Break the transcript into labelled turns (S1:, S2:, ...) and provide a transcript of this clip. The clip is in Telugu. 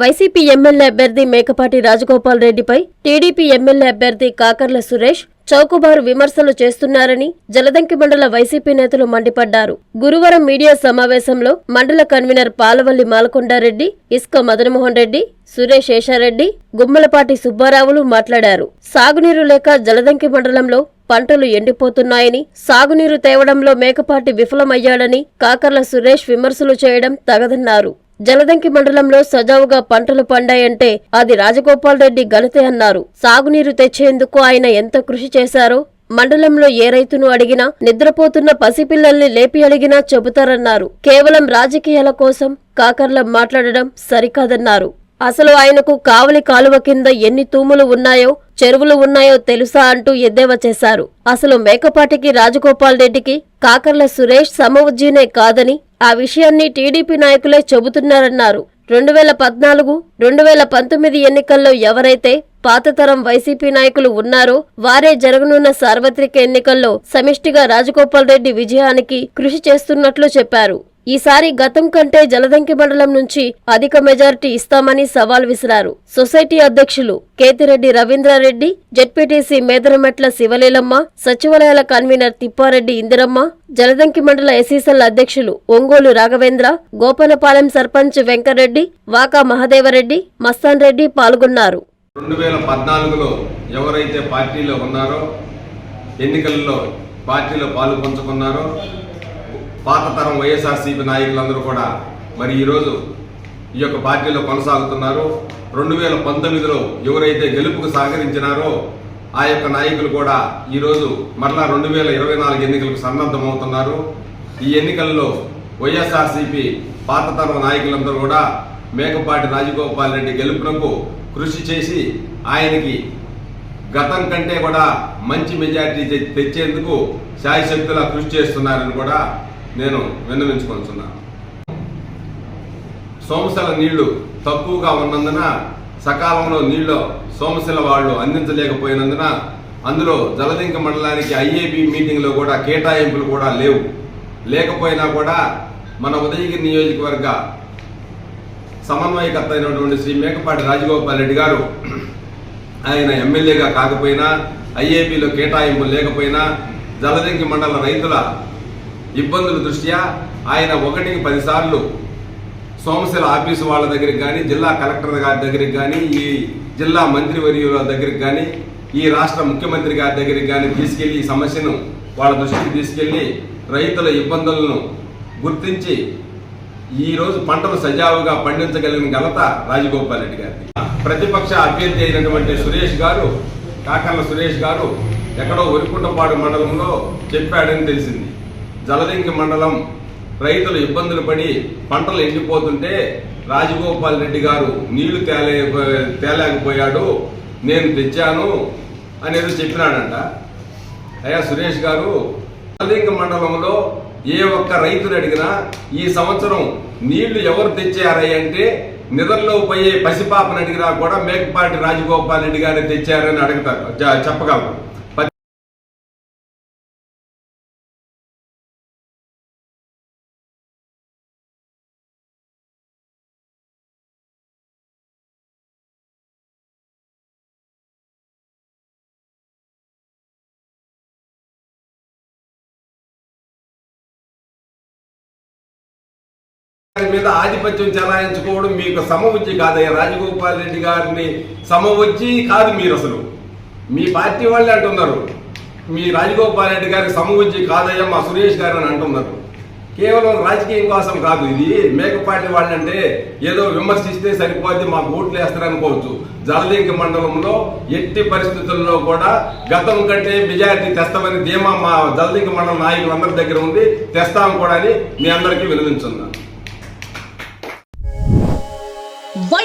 S1: వైసీపీ ఎమ్మెల్యే అభ్యర్థి మేకపాటి రాజగోపాల్ రెడ్డిపై టీడీపీ ఎమ్మెల్యే అభ్యర్థి కాకర్ల సురేష్ చౌకబారు విమర్శలు చేస్తున్నారని జలదంకి మండల వైసీపీ నేతలు మండిపడ్డారు. గురువారం మీడియా సమావేశంలో మండల కన్వీనర్ పాలవల్లి మాలకొండారెడ్డి ఇస్క మదనమోహన్ రెడ్డి సురేష్ శేషారెడ్డి గుమ్మలపాటి సుబ్బారావులు మాట్లాడారు. సాగునీరు లేక జలదంకి మండలంలో పంటలు ఎండిపోతున్నాయని సాగునీరు తేవడంలో మేకపాటి విఫలమయ్యాడని కాకర్ల సురేష్ విమర్శలు చేయడం తగదన్నారు. జలదంకి మండలంలో సజావుగా పంటలు పండాయంటే అది రాజగోపాల్ రెడ్డి ఘనతే అన్నారు. సాగునీరు తెచ్చేందుకు ఆయన ఎంత కృషి చేశారో మండలంలో ఏ రైతును అడిగినా నిద్రపోతున్న పసిపిల్లల్ని లేపి అడిగినా చెబుతారన్నారు. కేవలం రాజకీయాల కోసం కాకర్ల మాట్లాడడం సరికాదన్నారు. అసలు ఆయనకు కావలి కాలువ కింద ఎన్ని తూములు ఉన్నాయో చెరువులు ఉన్నాయో తెలుసా అంటూ ఎద్దేవా చేశారు. అసలు మేకపాటికి రాజగోపాల్ రెడ్డికి కాకర్ల సురేష్ సమవుజ్జీనే కాదని ఆ విషయాన్ని టీడీపీ నాయకులే చెబుతున్నారన్నారు. రెండు వేల పద్నాలుగు రెండు వేల పంతొమ్మిది ఎన్నికల్లో ఎవరైతే పాతతరం వైసీపీ నాయకులు ఉన్నారో వారే జరగనున్న సార్వత్రిక ఎన్నికల్లో సమిష్టిగా రాజగోపాల్ రెడ్డి విజయానికి కృషి చేస్తున్నట్లు చెప్పారు. ఈసారి గతం కంటే జలదంకి మండలం నుంచి అధిక మెజారిటీ ఇస్తామని సవాల్ విసిరారు. సొసైటీ అధ్యక్షులు కేతిరెడ్డి రవీంద్రారెడ్డి జెడ్పీటీసీ మేదరమెట్ల శివలీలమ్మ సచివాలయాల కన్వీనర్ తిప్పారెడ్డి ఇందిరమ్మ జలదంకి మండల ఎస్సీసెల్ అధ్యక్షులు ఒంగోలు రాఘవేంద్ర గోపనపాలెం సర్పంచ్ వెంకరెడ్డి వాకా మహదేవరెడ్డి మస్తాన్ రెడ్డి పాల్గొన్నారు.
S2: రెండు వేల పద్నాలుగులో ఎవరైతే పార్టీలో ఉన్నారో ఎన్నికల్లో పార్టీలో పాలు పంచుకున్నారో పాత తరం వైఎస్ఆర్సీపీ నాయకులందరూ కూడా మరి ఈరోజు ఈ యొక్క పార్టీలో కొనసాగుతున్నారు. రెండు వేల పంతొమ్మిదిలో ఎవరైతే గెలుపుకు సహకరించినారో ఆ యొక్క నాయకులు కూడా ఈరోజు మరలా రెండు వేల ఇరవై నాలుగు ఎన్నికలకు సన్నద్ధమవుతున్నారు. ఈ ఎన్నికల్లో వైఎస్ఆర్సీపీ పాత తరం నాయకులందరూ కూడా మేకపాటి రాజగోపాల్ రెడ్డి గెలుపునకు కృషి చేసి ఆయనకి గతం కంటే కూడా మంచి మెజారిటీ తెచ్చేందుకు శాయశక్తులా కృషి చేస్తున్నారని కూడా నేను విన్నవించుకుంటున్నాను సోమశిల నీళ్ళు తక్కువగా ఉన్నందున సకాలంలో నీళ్ళు సోమశిల వాళ్ళు అందించలేకపోయినందున అందులో జలదింక మండలానికి ఐఏబి మీటింగ్లో కూడా కేటాయింపులు కూడా లేవు. లేకపోయినా కూడా మన ఉదయగిరి నియోజకవర్గ సమన్వయకర్త అయినటువంటి శ్రీ మేకపాటి రాజగోపాల్ రెడ్డి గారు ఆయన ఎమ్మెల్యేగా కాకపోయినా ఐఏపీలో కేటాయింపు లేకపోయినా జలదింకి మండల రైతుల ఇబ్బందుల దృష్ట్యా ఆయన ఒకటికి పదిసార్లు సోమశిల ఆఫీసు వాళ్ళ దగ్గరికి కానీ జిల్లా కలెక్టర్ గారి దగ్గరికి కానీ ఈ జిల్లా మంత్రివర్యుల దగ్గరికి కానీ ఈ రాష్ట్ర ముఖ్యమంత్రి గారి దగ్గరికి కానీ తీసుకెళ్ళి ఈ సమస్యను వాళ్ళ దృష్టికి తీసుకెళ్ళి రైతుల ఇబ్బందులను గుర్తించి ఈరోజు పంటను పంటలు సజావుగా పండించగలిగిన ఘనత రాజగోపాల్ రెడ్డి గారిది. ప్రతిపక్ష అభ్యర్థి అయినటువంటి సురేష్ గారు కాకర్ల సురేష్ గారు ఎక్కడో ఒరికుంటపాడు మండలంలో చెప్పాడని తెలిసింది. జలదింకి మండలం రైతులు ఇబ్బందులు పడి పంటలు ఎండిపోతుంటే రాజగోపాల్ రెడ్డి గారు నీళ్ళు తేలే తేలేకపోయాడు నేను తెచ్చాను అనేది చెప్పినాడంట. అయ్యా సురేష్ గారు జలదింక మండలంలో ఏ ఒక్క రైతుని అడిగినా ఈ సంవత్సరం నీళ్ళు ఎవరు తెచ్చారయ్య అంటే నిద్రలో పోయే పసిపాపని అడిగినా కూడా మేకపాటి రాజగోపాల్ రెడ్డి గారిని తెచ్చారని అడుగుతారు. చెప్పగలరు? మీద ఆధిపత్యం చెలాయించుకోవడం మీకు సమవుజ్జి కాదయ్యా. రాజగోపాల్ రెడ్డి గారిని సమవుజ్జి కాదు మీరు అసలు. మీ పార్టీ వాళ్ళే అంటున్నారు. మీ రాజగోపాల్ రెడ్డి గారికి సమవుజ్జి కాదయ్యా మా సురేష్ గారు అని అంటున్నారు. కేవలం రాజకీయం కోసం కాదు ఇది. మేకపాటి వాళ్ళంటే ఏదో విమర్శిస్తే సరిపోద్ది మాకు ఓట్లు వేస్తారనుకోవచ్చు. జలదింక మండలంలో ఎట్టి పరిస్థితుల్లో కూడా గతం కంటే మెజారిటీ తెస్తామని ధీమా మా జలదింక మండలం నాయకులందరి దగ్గర ఉంది. తెస్తాం కూడా అని మీ అందరికీ వినిపించున్నాను